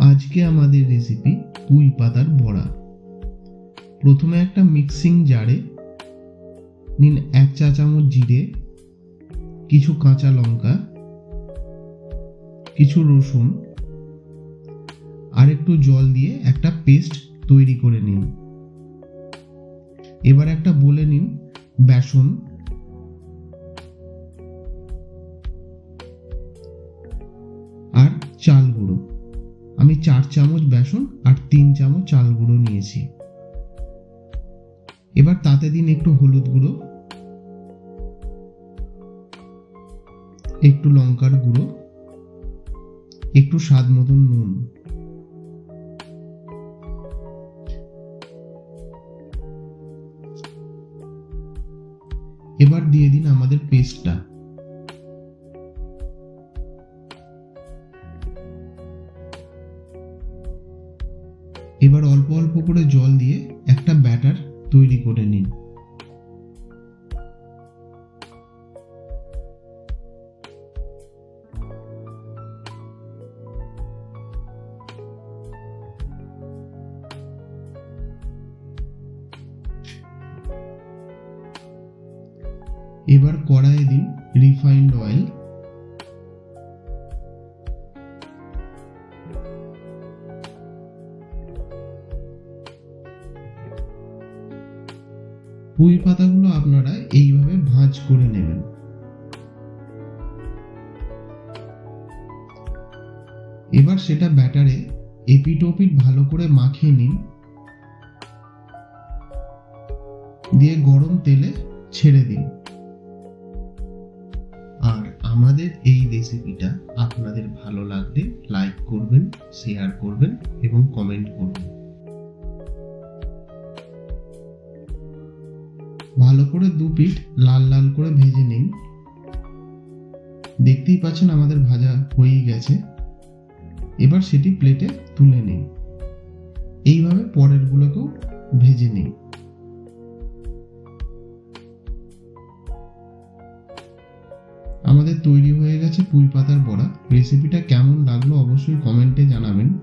আজকে আমাদের রেসিপি পুঁই পাতার বড়া। প্রথমে একটা মিক্সিং জারে নিন এক চা চামচ জিরে, কিছু কাঁচা লঙ্কা, কিছু রসুন আর একটু জল দিয়ে একটা পেস্ট তৈরি করে নিন। এবার একটা বলে নিন বেসন। আর চাল আমি চার চামচ বেসন আর তিন চামচ চাল গুঁড়ো নিয়েছি। এবার তাতে দিন একটু হলুদ গুঁড়ো, একটু লঙ্কার গুঁড়ো, একটু স্বাদ মতন নুন। এবার দিয়ে দিন আমাদের পেস্টটা এবার অল্প অল্প করে জল দিয়ে একটা ব্যাটার তৈরি করে নিন। এবার কড়াইয়ে দিন রিফাইন্ড অয়েল। পুঁই পাতাগুলো আপনারা এইভাবে ভাঁজ করে নেবেন। এবার সেটা ব্যাটারে এপিট ওপিট ভালো করে মাখিয়ে নিন। দিয়ে গরম তেলে ছেড়ে দিন। আর আমাদের এই রেসিপিটা আপনাদের ভালো লাগলে লাইক করবেন, শেয়ার করবেন এবং কমেন্ট করবেন। ভালো করে দু পিঠ লাল লাল করে ভেজে নিন। দেখতেই পাচ্ছেন আমাদের ভাজা হয়েই গেছে। এবার সেটি প্লেটে তুলে নিন। এইভাবে পরের গুলোকেও ভেজে নিন। আমাদের তৈরি হয়ে গেছে পুঁই পাতার বড়া। রেসিপিটা কেমন লাগল অবশ্যই কমেন্টে জানাবেন।